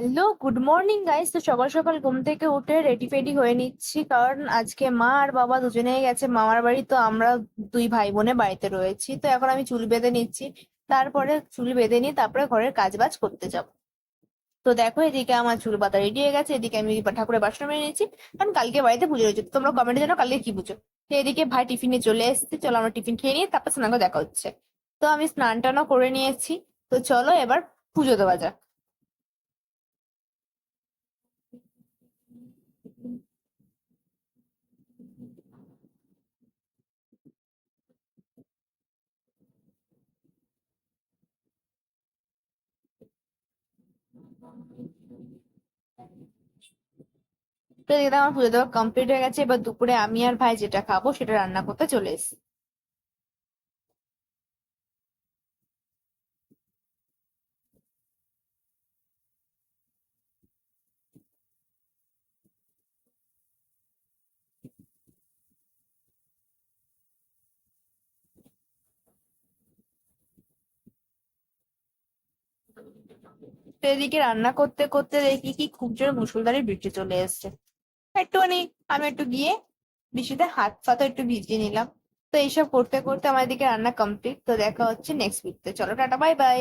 Hello good morning guys তো সকাল সকাল ঘুম থেকে উঠে রেডি ফেডি হয়ে নিচ্ছি, কারণ আজকে মা আর বাবা দুজনেই গেছে, মামার বাড়ি। তো আমরা দুই ভাই বোনে বাড়িতে রয়েছি। তো এখন আমি চুল বেঁধে নিচ্ছি, তারপরে চুল বেঁধে নিয়ে তারপরে ঘরের কাজ বাজ করতে যাব। তো দেখো, এদিকে আমার চুল বাঁধা রেডি হয়ে গেছে, এদিকে আমি ঠাকুরের বাসন মেরে নিয়েছি কারণ কালকে বাড়িতে পুজো রয়েছে। তোমরা কমেন্টে জানো কালকে কি পুজো। তো এদিকে ভাই টিফিনে চলে এসেছে, চলো আমরা টিফিন খেয়ে নিয়ে তারপর স্নান করে দেখা হচ্ছে। তো আমি স্নান টানও করে নিয়েছি। তো চলো এবার পুজো দেওয়া যাক। তো দিদি আমার পুজো দেওয়া কমপ্লিট হয়ে গেছে এবার দুপুরে আমি আর ভাই যেটা খাব সেটা রান্না করতে চলে এসেছি তো এদিকে রান্না করতে করতে দেখি কি খুব জোরে মুসুলধারে বৃষ্টি চলে এসেছে। একটুখানি আমি একটু গিয়ে বৃষ্টিতে হাত ফাতা একটু ভিজিয়ে নিলাম। তো এইসব করতে করতে আমার এদিকে রান্না কমপ্লিট তো দেখা হচ্ছে নেক্সট উইকতে চলো, টাটা বাই বাই